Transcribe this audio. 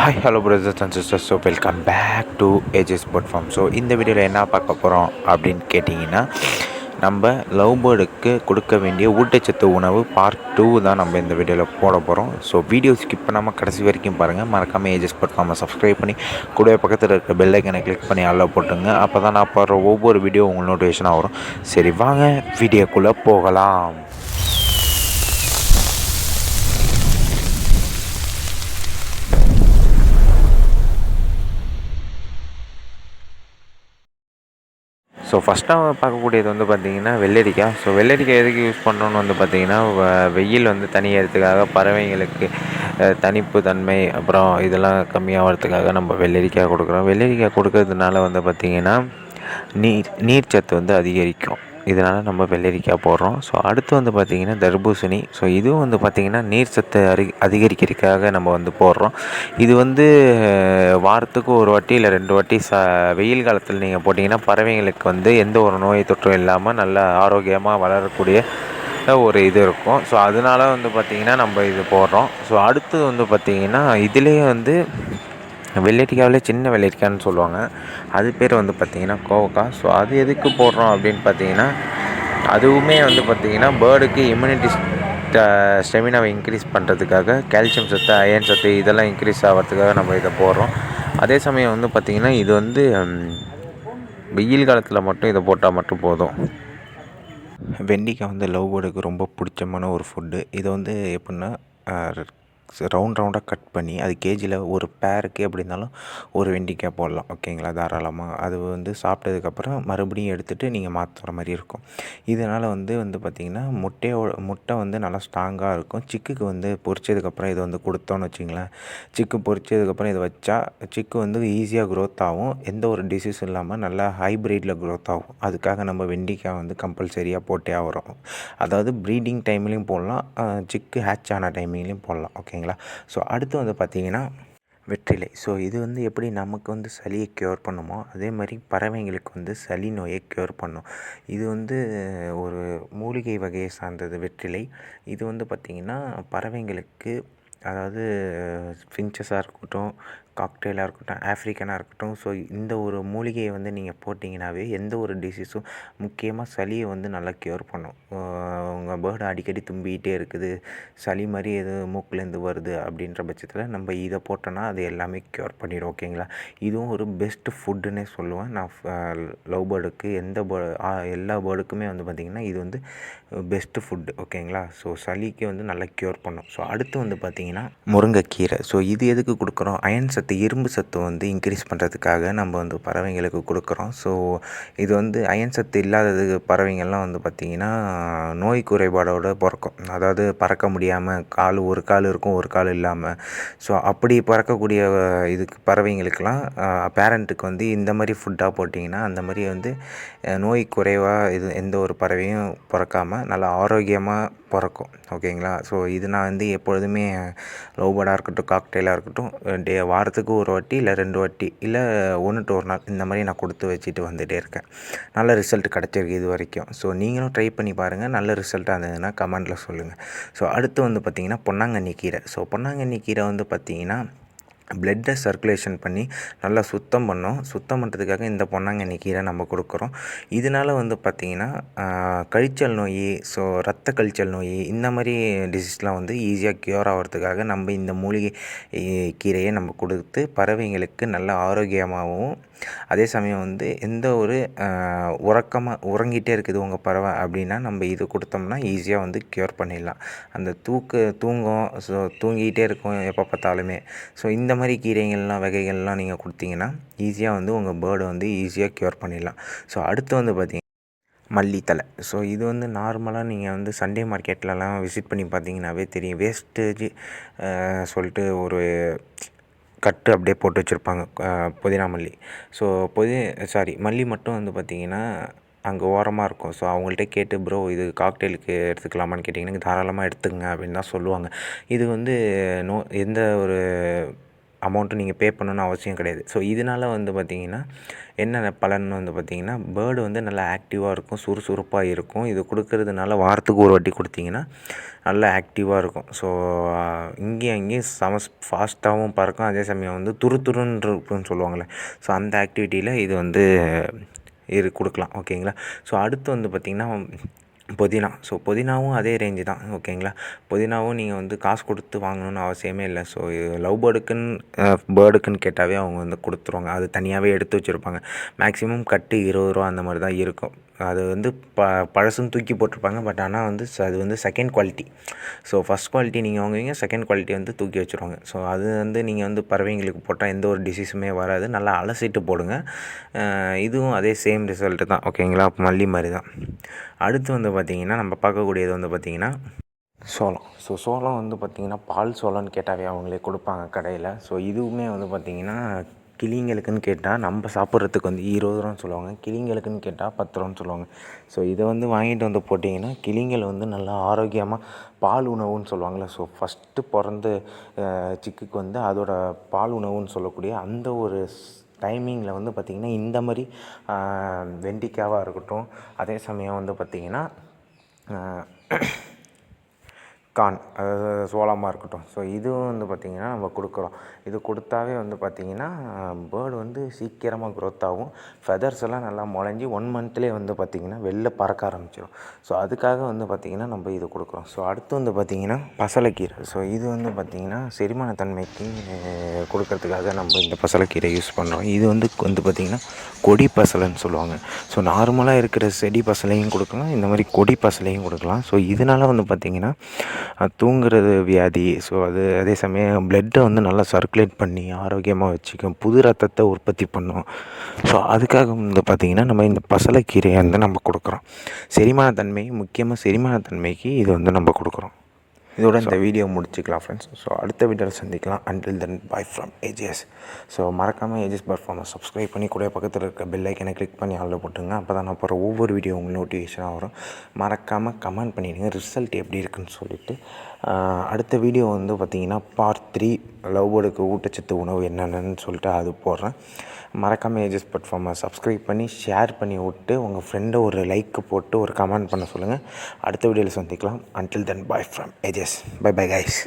Hi hello brothers and sisters so welcome back to AGS sport farm so இந்த வீடியோவில் என்ன பார்க்க போகிறோம் அப்படின்னு கேட்டிங்கன்னா நம்ம லவ் பேர்டுக்கு கொடுக்க வேண்டிய ஊட்டச்சத்து உணவு பார்ட் டூ தான் நம்ம இந்த வீடியோவில் போட போகிறோம் ஸோ வீடியோ ஸ்கிப் பண்ணாமல் கடைசி வரைக்கும் பாருங்கள் மறக்காமல் ஏஜஸ் ஸ்போர்ட் ஃபார்மை சப்ஸ்கிரைப் பண்ணி கூட பக்கத்தில் இருக்க பெல்லைக்கனை கிளிக் பண்ணி அல்ல போட்டுங்க அப்போ தான் நான் போடுற ஒவ்வொரு வீடியோ உங்களுக்கு நோட்டிஃபிகேஷனாக வரும். சரி வாங்க வீடியோக்குள்ளே போகலாம். ஸோ ஃபஸ்ட்டாக பார்க்கக்கூடியது வந்து பார்த்திங்கன்னா வெள்ளரிக்காய். ஸோ வெள்ளரிக்காய் எதுக்கு யூஸ் பண்ணுறோன்னு வந்து பார்த்திங்கன்னா வெயில் வந்து தனியறதுக்காக பறவைங்களுக்கு தனிப்பு தன்மை அப்புறம் இதெல்லாம் கம்மியாகிறதுக்காக நம்ம வெள்ளரிக்காய் கொடுக்குறோம். வெள்ளரிக்காய் கொடுக்கறதுனால வந்து பார்த்திங்கன்னா நீர் நீர்ச்சத்து வந்து அதிகரிக்கும். இதனால் நம்ம வெள்ளரிக்காய் போடுறோம். ஸோ அடுத்து வந்து பார்த்திங்கன்னா தர்பூசணி. ஸோ இதுவும் வந்து பார்த்திங்கன்னா நீர் சத்து அரி அதிகரிக்கிறதுக்காக நம்ம வந்து போடுறோம். இது வந்து வாரத்துக்கு ஒரு வாட்டி இல்லை ரெண்டு வாட்டி ச வெயில் காலத்தில் நீங்கள் போட்டிங்கன்னா பறவைங்களுக்கு வந்து எந்த ஒரு நோய் தொற்றும் இல்லாமல் நல்லா ஆரோக்கியமாக வளரக்கூடிய ஒரு இது இருக்கும். ஸோ அதனால வந்து பார்த்திங்கன்னா நம்ம இது போடுறோம். ஸோ அடுத்து வந்து பார்த்திங்கன்னா இதுலேயே வந்து வெள்ளரிக்காவிலே சின்ன வெள்ளரிக்கான்னு சொல்லுவாங்க. அது பேர் வந்து பார்த்திங்கன்னா கோவக்காய் ஸோ அது எதுக்கு போடுறோம் அப்படின்னு பார்த்தீங்கன்னா அதுவுமே வந்து பார்த்திங்கன்னா பேர்டுக்கு இம்யூனிட்டி ஸ்டெமினாவை இன்க்ரீஸ் பண்ணுறதுக்காக கால்சியம் சத்து அயன் சத்து இதெல்லாம் இன்க்ரீஸ் ஆகிறதுக்காக நம்ம இதை போடுறோம். அதே சமயம் வந்து பார்த்திங்கன்னா இது வந்து வெயில் காலத்தில் மட்டும் இதை போட்டால் மட்டும் போதும். வெண்டிக்காய் வந்து லவ் பேர்டுக்கு ரொம்ப பிடிச்சமான ஒரு ஃபுட்டு இதை வந்து எப்படின்னா ரவுண்ட் ரவுண்டாக கட் பண்ணி அது கேஜியில் ஒரு பேருக்கு எப்படி இருந்தாலும் ஒரு வெண்டிக்காய் போடலாம். ஓகேங்களா? தாராளமாக அது வந்து சாப்பிட்டதுக்கப்புறம் மறுபடியும் எடுத்துகிட்டு நீங்கள் மாற்றுற மாதிரி இருக்கும். இதனால் வந்து வந்து பார்த்திங்கன்னா முட்டையோட முட்டை வந்து நல்லா ஸ்ட்ராங்காக இருக்கும். சிக்குக்கு வந்து பொரிச்சதுக்கப்புறம் இதை வந்து கொடுத்தோன்னு வச்சிங்களேன் சிக்கு பொரிச்சதுக்கப்புறம் இதை வச்சா சிக்கு வந்து ஈஸியாக க்ரோத் ஆகும். எந்த ஒரு டிசீஸும் இல்லாமல் நல்லா ஹைப்ரிட்டில் க்ரோத் ஆகும். அதுக்காக நம்ம வெண்டிக்காய் வந்து கம்பல்சரியாக போட்டே ஆகிறோம் அதாவது ப்ரீடிங் டைம்லேயும் போடலாம். சிக்கு ஹேட்ச் ஆன டைமிங்லேயும் போடலாம். ஓகே ஓகேங்களா? ஸோ அடுத்து வந்து பார்த்திங்கன்னா வெற்றிலை. ஸோ இது வந்து எப்படி நமக்கு வந்து சளியை க்யூர் பண்ணுமோ அதே மாதிரி பறவைங்களுக்கு வந்து சளி நோயை க்யூர் பண்ணும். இது வந்து ஒரு மூலிகை வகையை சார்ந்தது வெற்றிலை. இது வந்து பார்த்திங்கன்னா பறவைங்களுக்கு அதாவது ஃபின்ச்சஸாக இருக்கட்டும் காக்டெயிலாக இருக்கட்டும் ஆஃப்ரிக்கனாக இருக்கட்டும் ஸோ இந்த ஒரு மூலிகையை வந்து நீங்கள் போட்டிங்கனாவே எந்த ஒரு டிசீஸும் முக்கியமாக சளியை வந்து நல்லா க்யூர் பண்ணும். உங்கள் பேர்டு அடிக்கடி தும்பிக்கிட்டே இருக்குது சளி மாதிரி எது மூக்குலேருந்து வருது அப்படின்ற பட்சத்தில் நம்ம இதை போட்டோன்னா அது எல்லாமே க்யூர் பண்ணிடும் ஓகேங்களா இதுவும் ஒரு பெஸ்ட்டு ஃபுட்டுன்னே சொல்லுவேன். நான் லவ் பேர்டுக்கு எந்த பேர்டு எல்லா பேர்டுக்குமே வந்து பார்த்திங்கன்னா இது வந்து பெஸ்ட்டு ஃபுட்டு ஓகேங்களா ஸோ சளிக்கு வந்து நல்லா க்யூர் பண்ணும். ஸோ அடுத்து வந்து பார்த்திங்கன்னா முருங்கைக்கீரை. ஸோ இது எதுக்கு கொடுக்குறோம்? அயன் சத்து இரும்பு சத்து வந்து இன்க்ரீஸ் பண்ணுறதுக்காக நம்ம வந்து பறவைங்களுக்கு கொடுக்குறோம். ஸோ இது வந்து அயன் சத்து இல்லாதது பறவைங்கள்லாம் வந்து பார்த்திங்கன்னா நோய் குறைபாடோட பிறக்கும். அதாவது பறக்க முடியாமல் கால் ஒரு கால் இருக்கும் ஒரு கால் இல்லாமல் ஸோ அப்படி பறக்கக்கூடிய இதுக்கு பறவைங்களுக்கெல்லாம் பேரண்ட்டுக்கு வந்து இந்த மாதிரி ஃபுட்டாக போட்டிங்கன்னா அந்த மாதிரி வந்து நோய் குறைவாக இது எந்த ஒரு பறவையும் பிறக்காமல் நல்லா ஆரோக்கியமாக பிறக்கும் ஓகேங்களா? ஸோ இது நான் வந்து எப்பொழுதுமே லவ் பேர்டாக இருக்கட்டும் காக்டெயிலாக இருக்கட்டும் டே வாரத்துக்கு ஒரு வாட்டி இல்லை ரெண்டு வாட்டி இல்லை ஒன்று டு ஒரு நாள் இந்த மாதிரி நான் கொடுத்து வச்சுட்டு வந்துகிட்டே இருக்கேன். நல்ல ரிசல்ட் கிடச்சிருக்கு இது வரைக்கும். ஸோ நீங்களும் ட்ரை பண்ணி பாருங்கள் நல்ல ரிசல்ட்டாக இருந்ததுன்னா கமெண்ட்டில் சொல்லுங்கள் ஸோ அடுத்து வந்து பார்த்திங்கன்னா பொன்னாங்கண்ணி கீரை. ஸோ பொன்னாங்கண்ணி கீரை வந்து பார்த்திங்கன்னா பிளட்டை சர்க்குலேஷன் பண்ணி நல்லா சுத்தம் பண்ணோம். சுத்தம் பண்ணுறதுக்காக இந்த பொன்னாங்கண்ணி கீரை நம்ம கொடுக்குறோம். இதனால வந்து பார்த்திங்கன்னா கழிச்சல் நோய் ஸோ ரத்த கழிச்சல் நோய் இந்த மாதிரி டிசீஸ்லாம் வந்து ஈஸியாக க்யூர் ஆகிறதுக்காக நம்ம இந்த மூலிகை கீரையை நம்ம கொடுத்து பறவைங்களுக்கு நல்ல ஆரோக்கியமாகவும் அதே சமயம் வந்து எந்த ஒரு உறக்கமாக உறங்கிட்டே இருக்குது உங்கள் பறவை அப்படின்னா நம்ம இது கொடுத்தோம்னா ஈஸியாக வந்து க்யூர் பண்ணிடலாம். அந்த தூக்கு தூங்கும் ஸோ தூங்கிக்கிட்டே இருக்கும் எப்போ பார்த்தாலுமே. ஸோ இந்த மாதிரி கீரைகள்லாம் வகைகள்லாம் நீங்கள் கொடுத்தீங்கன்னா ஈஸியாக வந்து உங்கள் பேர்டை வந்து ஈஸியாக க்யூர் பண்ணிடலாம். ஸோ அடுத்து வந்து பார்த்தீங்கன்னா மல்லித்தலை ஸோ இது வந்து நார்மலாக நீங்கள் வந்து சண்டே மார்க்கெட்லலாம் விசிட் பண்ணி பார்த்தீங்கன்னாவே தெரியும். வேஸ்டேஜ் சொல்லிட்டு ஒரு கட்டு அப்படியே போட்டு வச்சுருப்பாங்க. புதினா மல்லி. ஸோ புதி சாரி மல்லி மட்டும் வந்து பார்த்திங்கன்னா அங்கே ஓரமாக இருக்கும். ஸோ அவங்கள்ட்ட கேட்டு ப்ரோ இது காக்டெயிலுக்கு எடுத்துக்கலாமான்னு கேட்டிங்கன்னா தாராளமாக எடுத்துக்கங்க அப்படின்னு தான் சொல்லுவாங்க. இது வந்து நோ எந்த ஒரு அமௌண்ட்டு நீங்கள் பே பண்ணணும்னு அவசியம் கிடையாது. ஸோ இதனால வந்து பார்த்திங்கன்னா என்ன பலன் வந்து பார்த்திங்கன்னா பேர்டு வந்து நல்லா ஆக்டிவாக இருக்கும் சுறுசுறுப்பாக இருக்கும். இது கொடுக்கறதுனால வாரத்துக்கு ஒரு வாட்டி கொடுத்தீங்கன்னா நல்லா ஆக்டிவாக இருக்கும். ஸோ இங்கேயும் அங்கேயும் செம ஃபாஸ்ட்டாகவும் பறக்கும். அதே சமயம் வந்து துரு துருன்னு இருக்குன்னு சொல்லுவாங்கள்ல ஸோ அந்த ஆக்டிவிட்டியில் இது வந்து இரு கொடுக்கலாம். ஓகேங்களா ஸோ அடுத்து வந்து பார்த்திங்கன்னா புதினா. ஸோ புதினாவும் அதே ரேஞ்சு தான். ஓகேங்களா புதினாவும் நீங்கள் வந்து காசு கொடுத்து வாங்கணும்னு அவசியமே இல்லை. ஸோ லவ் பேர்டுக்குன்னு பேர்டுக்குன்னு கேட்டாவே அவங்க வந்து கொடுத்துருவாங்க. அது தனியாகவே எடுத்து வச்சுருப்பாங்க. மேக்ஸிமம் கட்டு இருபது ரூபா அந்த மாதிரி தான் இருக்கும். அது வந்து ப பழசுன்னு தூக்கி போட்டிருப்பாங்க. பட் ஆனால் வந்து அது வந்து second quality so first quality நீங்கள் வாங்குவீங்க செகண்ட் குவாலிட்டி வந்து தூக்கி வச்சுருவாங்க. ஸோ அது வந்து நீங்கள் வந்து பறவைங்களுக்கு போட்டால் எந்த ஒரு டிசீஸுமே வராது. நல்லா அலசிட்டு போடுங்க. இதுவும் அதே சேம் ரிசல்ட்டு தான். ஓகேங்களா? மல்லி மாதிரி தான். அடுத்து வந்து பார்த்திங்கன்னா நம்ம பார்க்கக்கூடியது வந்து பார்த்திங்கன்னா சோளம். ஸோ சோளம் வந்து பார்த்திங்கன்னா பால் சோளம்னு கேட்டாவே அவங்களே கொடுப்பாங்க கடையில். ஸோ இதுவுமே வந்து பார்த்திங்கன்னா கிளிங்களுக்குன்னு கேட்டால் நம்ம சாப்பிட்றதுக்கு வந்து இருபது ரூபான்னு சொல்லுவாங்க. கிளிங்களுக்குன்னு கேட்டால் பத்து ரூபான்னு சொல்லுவாங்க. ஸோ இதை வந்து வாங்கிட்டு வந்து போட்டிங்கன்னா கிளிங்கள் வந்து நல்லா ஆரோக்கியமாக பால் உணவுன்னு சொல்லுவாங்கள்ல ஸோ ஃபஸ்ட்டு பிறந்த சிக்குக்கு வந்து அதோட பால் உணவுன்னு சொல்லக்கூடிய அந்த ஒரு டைமிங்கில் வந்து பார்த்திங்கன்னா இந்த மாதிரி வெண்டிக்காவாக இருக்கட்டும் அதே சமயம் வந்து பார்த்திங்கன்னா கார்ன் அதாவது சோளமாக இருக்கட்டும். ஸோ இதுவும் வந்து பார்த்திங்கன்னா நம்ம கொடுக்குறோம். இது கொடுத்தாவே வந்து பார்த்திங்கன்னா பேர்டு வந்து சீக்கிரமாக க்ரோத் ஆகும். ஃபெதர்ஸ் எல்லாம் நல்லா முளைஞ்சி ஒன் மந்த்லேயே வந்து பார்த்திங்கன்னா வெளில பறக்க ஆரம்பிச்சிடும் ஸோ அதுக்காக வந்து பார்த்திங்கன்னா நம்ம இது கொடுக்குறோம். ஸோ அடுத்து வந்து பார்த்திங்கன்னா பசலைக்கீரை. ஸோ இது வந்து பார்த்திங்கன்னா செரிமான தன்மைக்கு கொடுக்கறதுக்காக நம்ம இந்த பசலைக்கீரை யூஸ் பண்ணுறோம் இது வந்து வந்து பார்த்திங்கன்னா கொடி பசலைன்னு சொல்லுவாங்க. ஸோ நார்மலாக இருக்கிற செடி பசலையும் கொடுக்கலாம். இந்த மாதிரி கொடி பசலையும் கொடுக்கலாம். ஸோ இதனால் வந்து பார்த்திங்கன்னா தூங்குறது வியாதி. ஸோ அது அதே சமயம் பிளட்டை வந்து நல்லா சர்க்குலேட் பண்ணி ஆரோக்கியமாக வச்சுக்கும். புது ரத்தத்தை உற்பத்தி பண்ணும். ஸோ அதுக்காக வந்து பார்த்திங்கன்னா நம்ம இந்த பசலைக்கீரையை வந்து நம்ம கொடுக்குறோம். செரிமானத்தன்மை முக்கியமாக செரிமானத்தன்மைக்கு இது வந்து நம்ம கொடுக்குறோம். இதோட இந்த வீடியோ முடிச்சுக்கலாம் ஃப்ரெண்ட்ஸ் ஸோ அடுத்த வீடியோவில் சந்திக்கலாம். Until then bye from AGS so மறக்காமல் ஏஜிஎஸ் பர்ஃபார்மன்ஸ் சப்ஸ்கிரைப் பண்ணி கூட பக்கத்தில் இருக்க பெல் ஐக்கனை கிளிக் பண்ணி ஆளில் போட்டுங்க. அப்போ தான் நான் போகிற ஒவ்வொரு வீடியோ உங்களுக்கு நோட்டிஃபிகேஷனாக வரும். மறக்காமல் கமெண்ட் பண்ணிடுங்க ரிசல்ட் எப்படி இருக்குன்னு சொல்லிட்டு. ஆஹ், அடுத்த வீடியோ வந்து பார்த்திங்கன்னா பார்ட் த்ரீ லவ் பேர்டுக்கு ஊட்டச்சத்து உணவு என்னென்னு சொல்லிட்டு அது போடுறேன். மறக்காமல் ஏஜஸ் பிளாட்ஃபார்மை சப்ஸ்கிரைப் பண்ணி ஷேர் பண்ணி விட்டு உங்கள் ஃப்ரெண்டை ஒரு லைக்கு போட்டு ஒரு கமெண்ட் பண்ண சொல்லுங்கள் அடுத்த வீடியோவில் சந்திக்கலாம். Until then bye from ages bye bye guys